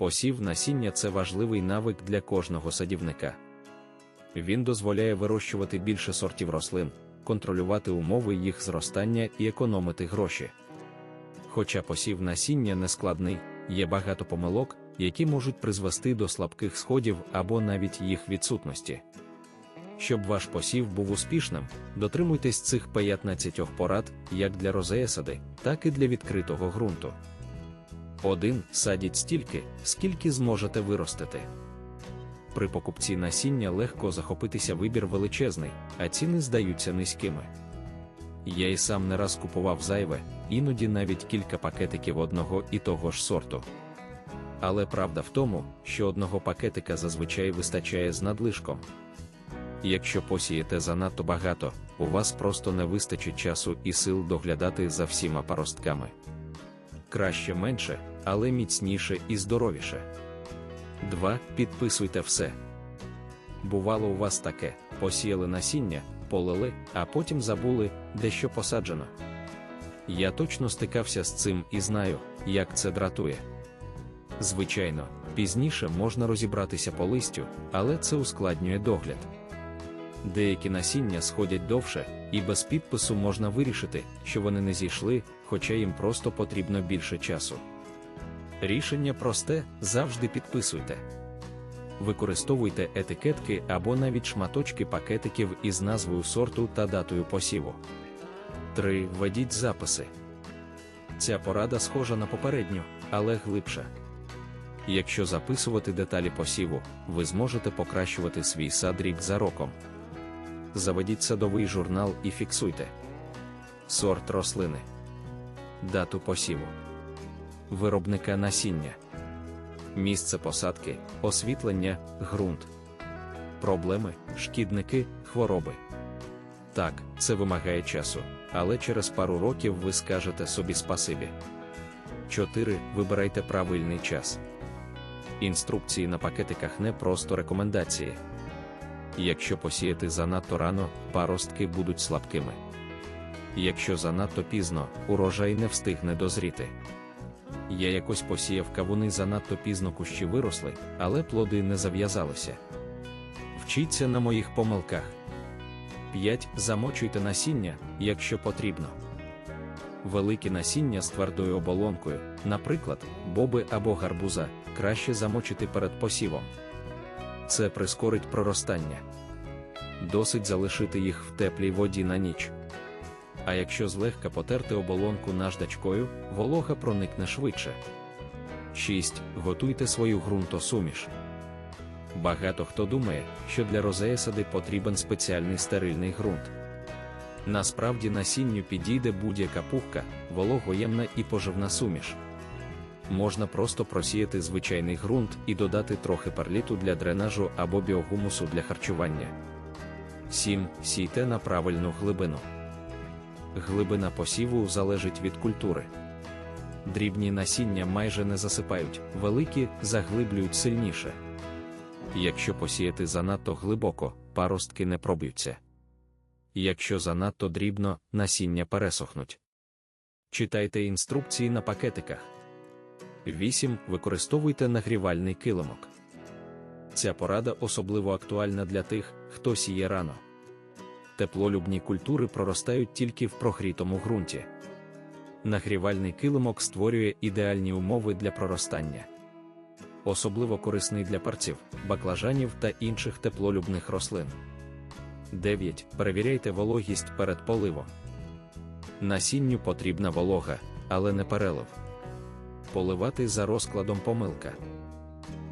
Посів насіння це важливий навик для кожного садівника. Він дозволяє вирощувати більше сортів рослин, контролювати умови їх зростання і економити гроші. Хоча посів насіння не складний, є багато помилок, які можуть призвести до слабких сходів або навіть їх відсутності. Щоб ваш посів був успішним, дотримуйтесь цих 15 порад як для розеесади, так і для відкритого ґрунту. 1. Садіть стільки, скільки зможете виростити. При покупці насіння легко захопитися вибір величезний, а ціни здаються низькими. Я і сам не раз купував зайве, іноді навіть кілька пакетиків одного і того ж сорту. Але правда в тому, що одного пакетика зазвичай вистачає з надлишком. Якщо посієте занадто багато, у вас просто не вистачить часу і сил доглядати за всіма паростками. Краще менше, але міцніше і здоровіше. 2. Підписуйте все. Бувало у вас таке: посіяли насіння, полили, а потім забули, де що посаджено. Я точно стикався з цим і знаю, як це дратує. Звичайно, пізніше можна розібратися по листю, але це ускладнює догляд. Деякі насіння сходять довше, і без підпису можна вирішити, що вони не зійшли, хоча їм просто потрібно більше часу. Рішення просте завжди підписуйте. Використовуйте етикетки або навіть шматочки пакетиків із назвою сорту та датою посіву. 3. Введіть записи. Ця порада схожа на попередню, але глибша. Якщо записувати деталі посіву, ви зможете покращувати свій сад рік за роком. Заведіть садовий журнал і фіксуйте сорт рослини, дату посіву, виробника насіння, місце посадки, освітлення, ґрунт, проблеми, шкідники, хвороби. Так, це вимагає часу, але через пару років ви скажете собі спасибі. 4. Вибирайте правильний час. Інструкції на пакетиках не просто рекомендації. Якщо посіяти занадто рано, паростки будуть слабкими. Якщо занадто пізно, урожай не встигне дозріти. Я якось посіяв кавуни занадто пізно кущі виросли, але плоди не зав'язалися. Вчіться на моїх помилках. 5. Замочуйте насіння, якщо потрібно. Великі насіння з твердою оболонкою, наприклад, боби або гарбуза, краще замочити перед посівом. Це прискорить проростання. Досить залишити їх в теплій воді на ніч. А якщо злегка потерти оболонку наждачкою, волога проникне швидше. 6. Готуйте свою ґрунтосуміш. Багато хто думає, що для розеесади потрібен спеціальний стерильний ґрунт. Насправді насінню підійде будь-яка пухка, вологоємна і поживна суміш. Можна просто просіяти звичайний ґрунт і додати трохи перліту для дренажу або біогумусу для харчування. 7. Сійте на правильну глибину. Глибина посіву залежить від культури. Дрібні насіння майже не засипають, великі заглиблюють сильніше. Якщо посіяти занадто глибоко, паростки не проб'ються. Якщо занадто дрібно, насіння пересохнуть. Читайте інструкції на пакетиках. 8. Використовуйте нагрівальний килимок. Ця порада особливо актуальна для тих, хто сіє рано. Теплолюбні культури проростають тільки в прогрітому ґрунті. Нагрівальний килимок створює ідеальні умови для проростання. Особливо корисний для парців, баклажанів та інших теплолюбних рослин. 9. Перевіряйте вологість перед поливом. Насінню потрібна волога, але не перелив. Поливати за розкладом помилка.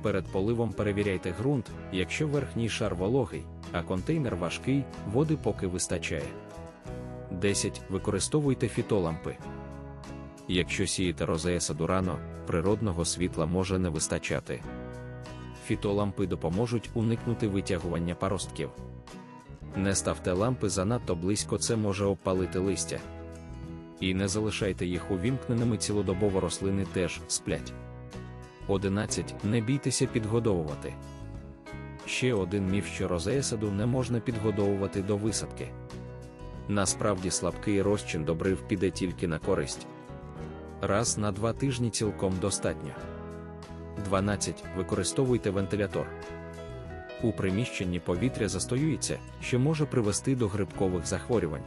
Перед поливом перевіряйте ґрунт, якщо верхній шар вологий, а контейнер важкий, води поки вистачає. 10. Використовуйте фітолампи. Якщо сієте розеесаду рано, природного світла може не вистачати. Фітолампи допоможуть уникнути витягування паростків. Не ставте лампи занадто близько, це може обпалити листя. І не залишайте їх увімкненими цілодобово рослини теж сплять. 11. Не бійтеся підгодовувати. Ще один міф, що розеесаду не можна підгодовувати до висадки. Насправді слабкий розчин добрив піде тільки на користь. Раз на два тижні цілком достатньо. 12. Використовуйте вентилятор. У приміщенні повітря застоюється, що може привести до грибкових захворювань.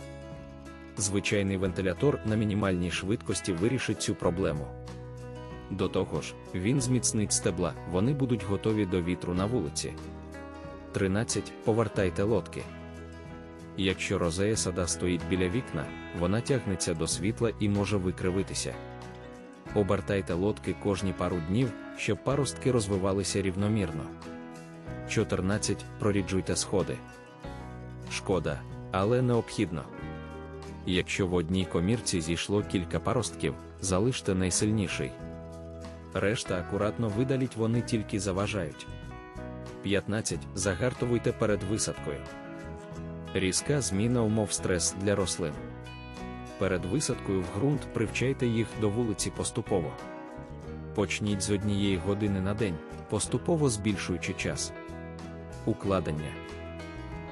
Звичайний вентилятор на мінімальній швидкості вирішить цю проблему. До того ж, він зміцнить стебла, вони будуть готові до вітру на вулиці. 13. Повертайте лодки. Якщо розея сада стоїть біля вікна, вона тягнеться до світла і може викривитися. Обертайте лодки кожні пару днів, щоб паростки розвивалися рівномірно. 14. Проріджуйте сходи. Шкода, але необхідно. Якщо в одній комірці зійшло кілька паростків, залиште найсильніший. Решта акуратно видаліть вони тільки заважають. 15. Загартовуйте перед висадкою. Різка зміна умов стрес для рослин. Перед висадкою в ґрунт привчайте їх до вулиці поступово. Почніть з однієї години на день, поступово збільшуючи час. Укладення.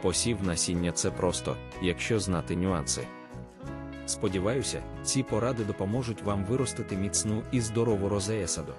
Посів насіння це просто, якщо знати нюанси. Сподіваюся, ці поради допоможуть вам виростити міцну і здорову розея саду.